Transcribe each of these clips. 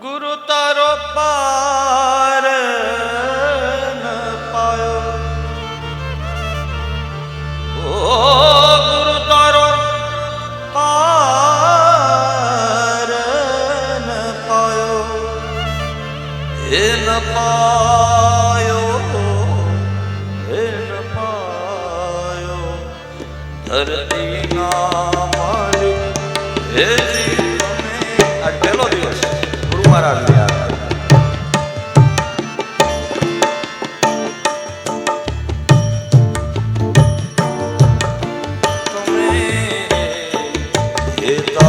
ગુરુ તારો પાર ન પાયો. ઓ ગુરુ તારો પાર ન પાયો. એ ન પાયો એ ન પાયો. ધરતી ના મળ્યું हमारा प्यार। तुम्हें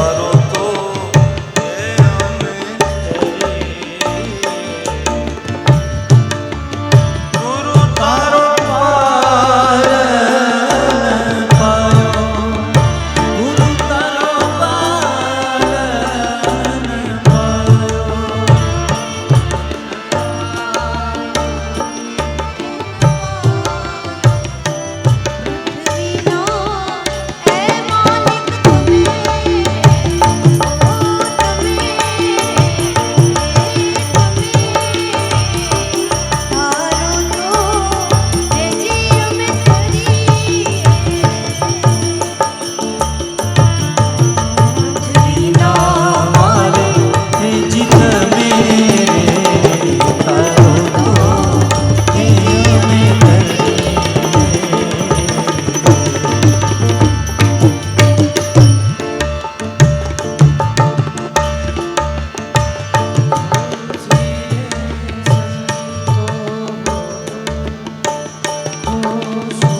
Deus.